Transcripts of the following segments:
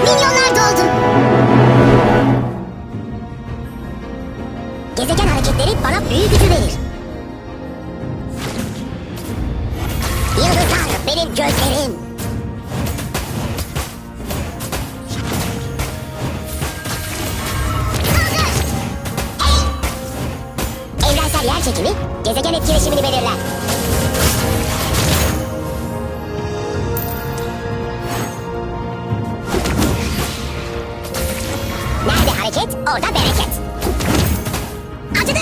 Milyonlar doldu. Gezegen hareketleri bana büyü gücü verir. Yıldızlar benim gözlerim. Evrensel yer çekimi gezegen etkileşimini belirler. Orada bereket. Acıdı.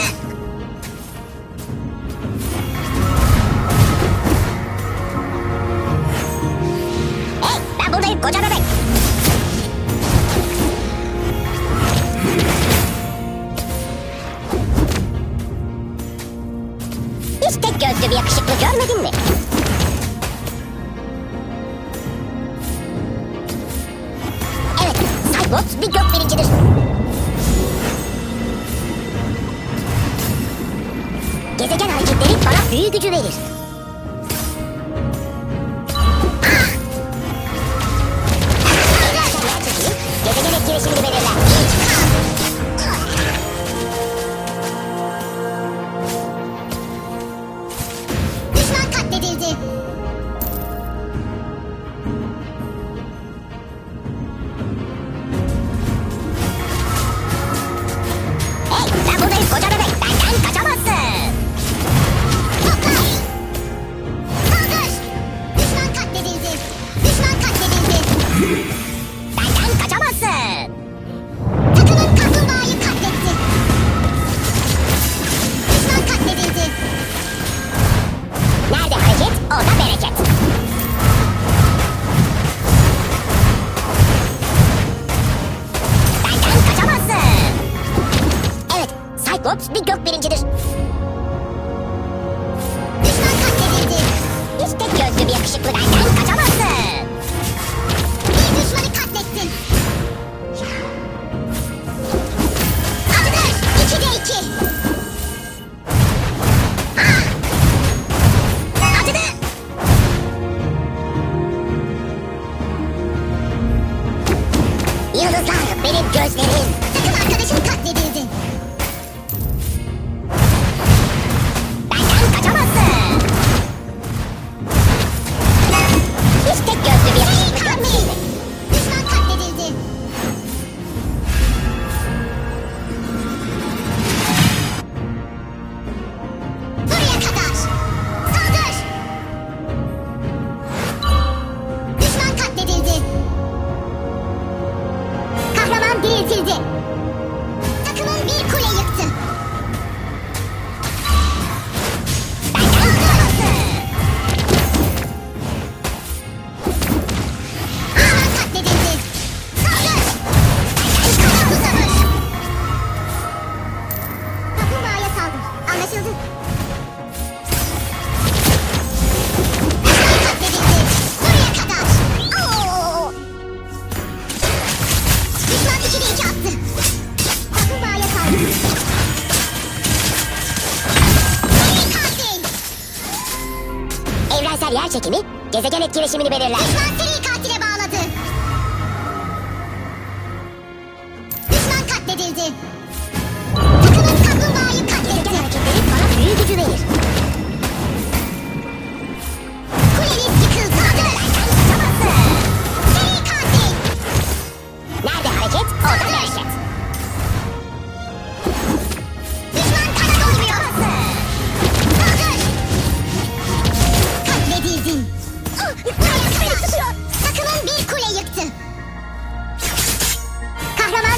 Hey, ben buradayım koca bebek. Hiç tek gözlü bir yakışıklı görmedin mi? Evet, Cyclops bir gök bilincidir. Gezegen hareketleri bana büyü gücü verir. Gezegen etkileşimini belirler. Cyclops bir gök bilincidir. Düşman katledildi. Hiç tek gözlü bir yakışıklı benden kaçamazsın. Bir düşmanı katlettin. Acıdır. İki de iki. Ah! Acıdı. Yıldızlar benim gözlerim. Takım arkadaşım katledildi. Çekimi gezegen etkileşimini belirler. Düşman seri katile bağladı. Düşman katledildi. Takımın kaplumbağayı katletti. Gezegen hareketleri bana büyü gücü verir.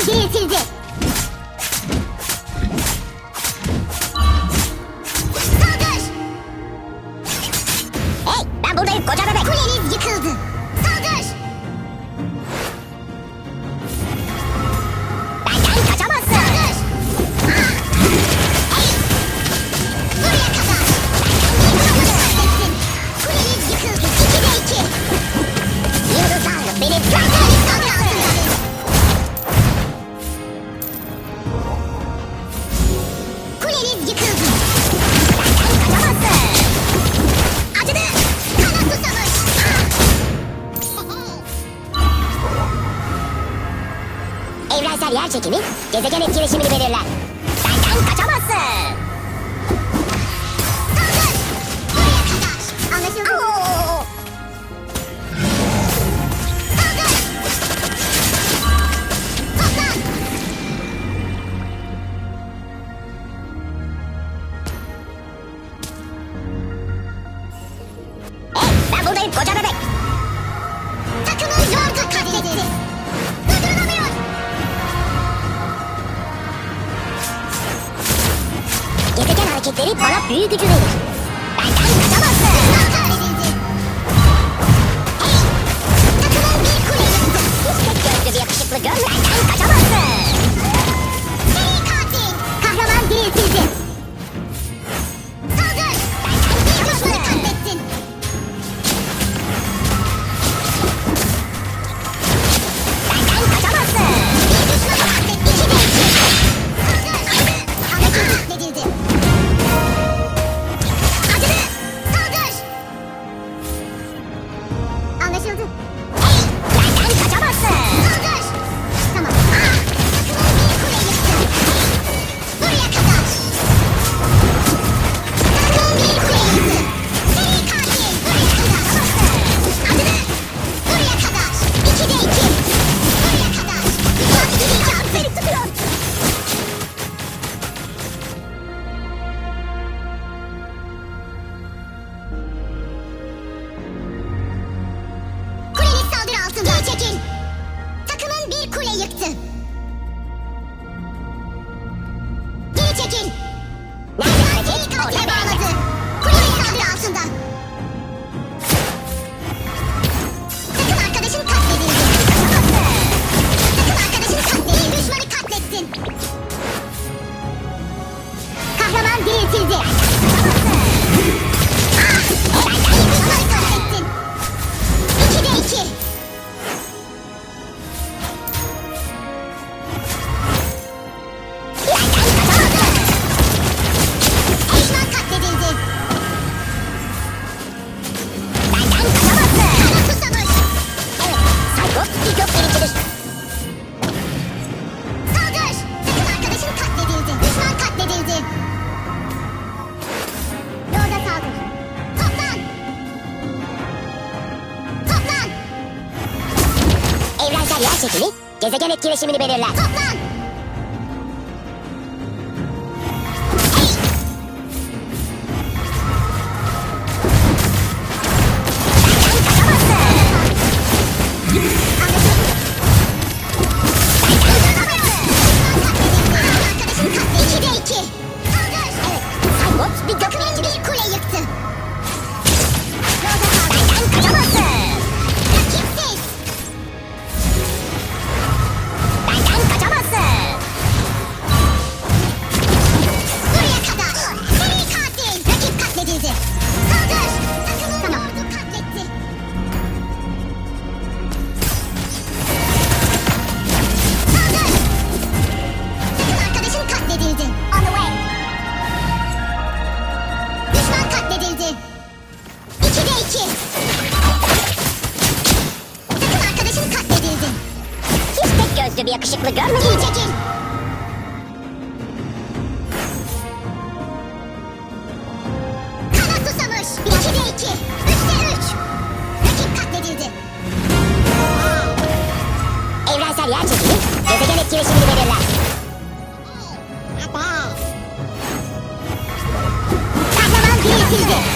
七日祭日 çekimi gezegen etkileşimini belirler. ビーティキュー şekli gezegen etkileşimini belirler. Toplan! girdi. Kaldır! Takımın tamam. ordu Takım arkadaşın katledildi. On the way. Düşman katledildi. İkide iki. Takım arkadaşın katledildi. Hiç tek gözlü bir yakışıklı görmedim. İyi çekil. yer çekimi gezegen etkileşimini belirler. Kahraman değilsizdir.